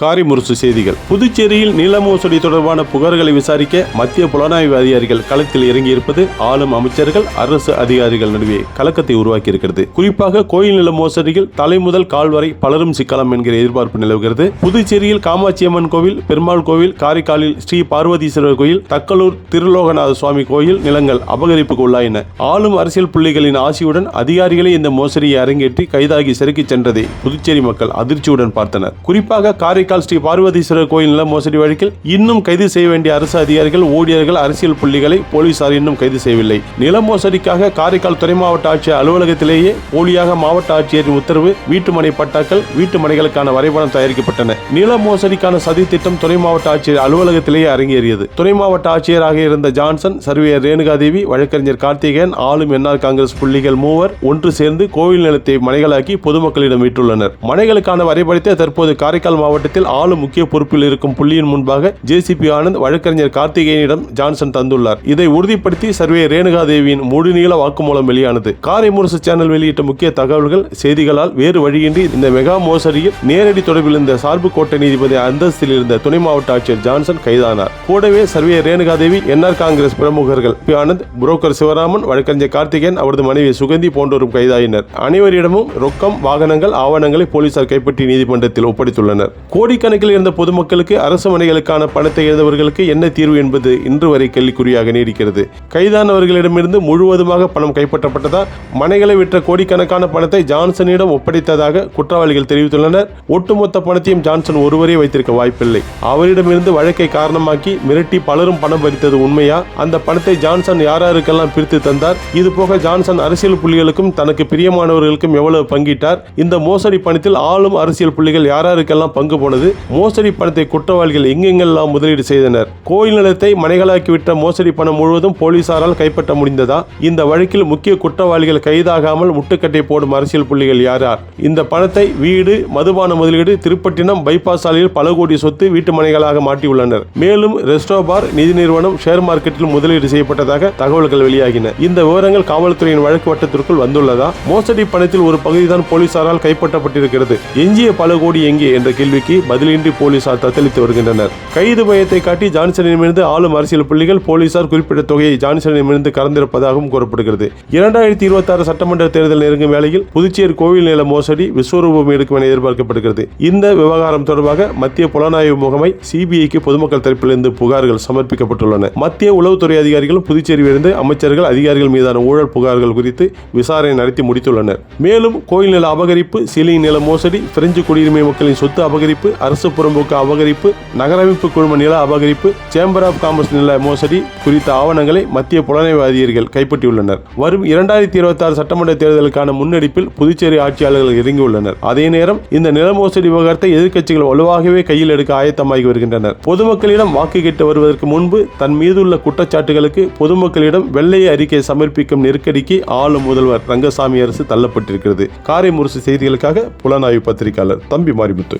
காரிமுரசு செய்திகள். புதுச்சேரியில் நில மோசடி தொடர்பான புகார்களை விசாரிக்க மத்திய புலனாய்வு அதிகாரிகள் களத்தில் இறங்கியிருப்பது ஆளும் அமைச்சர்கள் அரசு அதிகாரிகள் நடுவே கலக்கத்தை உருவாக்கியிருக்கிறது. குறிப்பாக கோயில் நில மோசடியில் தலை முதல் கால் வரை பலரும் சிக்கலாம் என்கிற எதிர்பார்ப்பு நிலவுகிறது. புதுச்சேரியில் காமாட்சியம்மன் கோவில் பெருமாள் கோவில் காரைக்காலில் ஸ்ரீ பார்வதீஸ்வரர் கோயில் தக்கலூர் திருலோகநாத சுவாமி கோயில் நிலங்கள் அபகரிப்புக்கு உள்ளாயின. ஆளும் அரசியல் புள்ளிகளின் ஆசியுடன் அதிகாரிகளே இந்த மோசடியை அரங்கேற்றி கைதாகி செருக்கிச் சென்றதை புதுச்சேரி மக்கள் அதிர்ச்சியுடன் பார்த்தனர். குறிப்பாக காரை காரைக்கால் ஸ்ரீ பார்வதீஸ்வரர் கோயில் நில மோசடி வழக்கில் இன்னும் கைது செய்ய வேண்டிய அரசு அதிகாரிகள் ஊழியர்கள் அரசியல் புள்ளிகளை போலீசார் இன்னும் கைது செய்யவில்லை. நில மோசடிக்காக காரைக்கால் துறை மாவட்ட ஆட்சியர் அலுவலகத்திலேயே போலியாக மாவட்ட ஆட்சியரின் உத்தரவு வீட்டுமனை பட்டாக்கள் வீட்டு மனைகளுக்கான வரைபடம் தயாரிக்கப்பட்டன. நில மோசடிக்கான சதி திட்டம் துறை மாவட்ட ஆட்சியர் அலுவலகத்திலேயே அரங்கேறியது. துறை மாவட்ட ஆட்சியராக இருந்த ஜான்சன் சர்வேயர் ரேணுகாதேவி வழக்கறிஞர் கார்த்திகேயன் ஆளும் என்ஆர் காங்கிரஸ் புள்ளிகள் மூவர் ஒன்று சேர்ந்து கோவில் நிலத்தை மனைகளாக்கி பொதுமக்களிடம் மீட்டுள்ளனர். மனைகளுக்கான வரைபடத்தை தற்போது காரைக்கால் மாவட்டத்தில் ஆளும் முக்கிய பொறுப்பில் இருக்கும் புள்ளியின் முன்பாக ஜேசிபி ஆனந்த் வழக்கறிஞர் கார்த்திகேயனிடம் ஜான்சன் தந்துள்ளார். இதை உறுதிப்படுத்தி சர்வே ரேணுகாதேவியின் முழுநீள வாக்குமூலம் வெளியானது. காரை முரசு சேனல் வெளியிட்ட முக்கிய தகவல்கள் செய்திகளால் வேறு வழியின்றி இந்த மெகா மோசடியில் நேரடி தொடர்பில் இருந்த சார்பு கோட்டை நீதிபதி அந்தஸ்தில் இருந்த துணை மாவட்ட ஆட்சியர் ஜான்சன் கைதானார். கூடவே சர்வே ரேணுகாதேவி என்ஆர் காங்கிரஸ் பிரமுகர்கள் பி. ஆனந்த் புரோக்கர் சிவராமன் வழக்கறிஞர் கார்த்திகேயன் அவரது மனைவி சுகந்தி போன்றோரும் கைதாயினர். அனைவரிடமும் ரொக்கம் வாகனங்கள் ஆவணங்களை போலீசார் கைப்பற்றி நீதிமன்றத்தில் ஒப்படைத்துள்ளனர். கோடிக்கணக்கில் இருந்த பொதுமக்களுக்கு அரசு மனைகளுக்கான பணத்தை இழந்தவர்களுக்கு என்ன தீர்வு என்பது இன்று வரை கேள்விக்குறியாக நீடிக்கிறது கைதானவர்களிடமிருந்து முழுவதுமாக பணம் கைப்பற்றப்பட்டதா? மனைகளை விற்ற கோடிக்கணக்கான பணத்தை ஜான்சனிடம் ஒப்படைத்ததாக குற்றவாளிகள் தெரிவித்துள்ளனர். ஒட்டுமொத்த பணத்தையும் ஜான்சன் ஒருவரே வைத்திருக்க வாய்ப்பில்லை. அவரிடமிருந்து வழக்கை காரணமாக்கி மிரட்டி பலரும் பணம் பறித்தது உண்மையா? அந்த பணத்தை ஜான்சன் யாராருக்கெல்லாம் பிரித்து தந்தார்? இது போக ஜான்சன் அரசியல் புள்ளிகளுக்கும் தனக்கு பிரியமானவர்களுக்கும் எவ்வளவு பங்கிட்டார்? இந்த மோசடி பணத்தில் ஆளும் அரசியல் புள்ளிகள் யாராருக்கெல்லாம் பங்கு போனது? மோசடி பணத்தை குற்றவாளிகள் எங்கெங்கெல்லாம் முதலீடு செய்தனர்? கோயில் நிலத்தை மனைகளாக்கிவிட்ட மோசடி பணம் முழுவதும் போலீசாரால் கைப்பற்ற முடிந்ததா? இந்த வழக்கில் முக்கிய குற்றவாளிகள் கைதாகாமல் முட்டுக்கட்டை போடும் அரசியல் புள்ளிகள் யாரார்? இந்த பணத்தை வீடு மதுபான முதலீடு திருப்பட்டினம் பைபாஸ் சாலையில் பல கோடி சொத்து வீட்டு மனைகளாக மாட்டியுள்ளனர் மேலும் ரெஸ்டோபார் நிதி நிறுவனம் ஷேர் மார்க்கெட்டில் முதலீடு செய்யப்பட்டதாக தகவல்கள் வெளியாகின. இந்த விவரங்கள் காவல்துறையின் வழக்கு வட்டத்திற்குள் வந்துள்ளதா? மோசடி பணத்தில் ஒரு பகுதிதான் போலீசாரால் கைப்பற்றப்பட்டிருக்கிறது. எஞ்சிய பல கோடி எங்கே? என்ற கேள்விக்கு பதிலின்றி போலீசார் தத்தளித்து வருகின்றனர். கைது பயத்தை காட்டி ஜான்சனிடமிருந்து ஆளும் அரசியல் புள்ளிகள் போலீசார் குறிப்பிட்ட தொகையை ஜான்சனிடமிருந்து கறந்திருப்பதாகவும் கூறப்படுகிறது. இரண்டாயிரத்தி இருபத்தி ஆறு சட்டமன்ற தேர்தல் நெருங்கும் வேளையில் புதுச்சேரி கோவில் நில மோசடி விஸ்வரூபம் எடுக்கும் என எதிர்பார்க்கப்படுகிறது. இந்த விவகாரம் தொடர்பாக மத்திய புலனாய்வு முகமை சிபிஐக்கு பொதுமக்கள் தரப்பிலிருந்து புகார்கள் சமர்ப்பிக்கப்பட்டுள்ளன. மத்திய உளவுத்துறை அதிகாரிகளும் புதுச்சேரியிலிருந்து அமைச்சர்கள் அதிகாரிகள் மீதான ஊழல் புகார்கள் குறித்து விசாரணை நடத்தி முடித்துள்ளனர். மேலும் கோயில் நில அபகரிப்பு சீலிங் நில மோசடி பிரெஞ்சு குடியுரிமை மக்களின் சொத்து அபகரிப்பு அரசு புறம்போக்கு அபகரிப்பு நகரமைப்பு குழும நில அபகரிப்பு சேம்பர் ஆஃப் காமர்ஸ் நில மோசடி குறித்த ஆவணங்களை மத்திய புலனாய்வு அதிகாரிகள் கைப்பற்றியுள்ளனர். வரும் இரண்டாயிரத்தி இருபத்தி ஆறு சட்டமன்ற தேர்தலுக்கான முன்னெடுப்பில் புதுச்சேரி ஆட்சியாளர்கள் இறங்கியுள்ளனர். அதே நேரம் இந்த நில மோசடி விவகாரத்தை எதிர்க்கட்சிகள் வலுவாகவே கையில் எடுக்க ஆயத்தமாகி வருகின்றனர். பொதுமக்களிடம் வாக்கு கேட்டு வருவதற்கு முன்பு தன் மீதுள்ள குற்றச்சாட்டுகளுக்கு பொதுமக்களிடம் வெள்ளை அறிக்கை சமர்ப்பிக்கும் நெருக்கடிக்கு ஆளும் முதல்வர் ரங்கசாமி அரசு தள்ளப்பட்டிருக்கிறது. காரை முரசு செய்திகளுக்காக புலனாய்வு பத்திரிகையாளர் தம்பி மாரிமுத்து.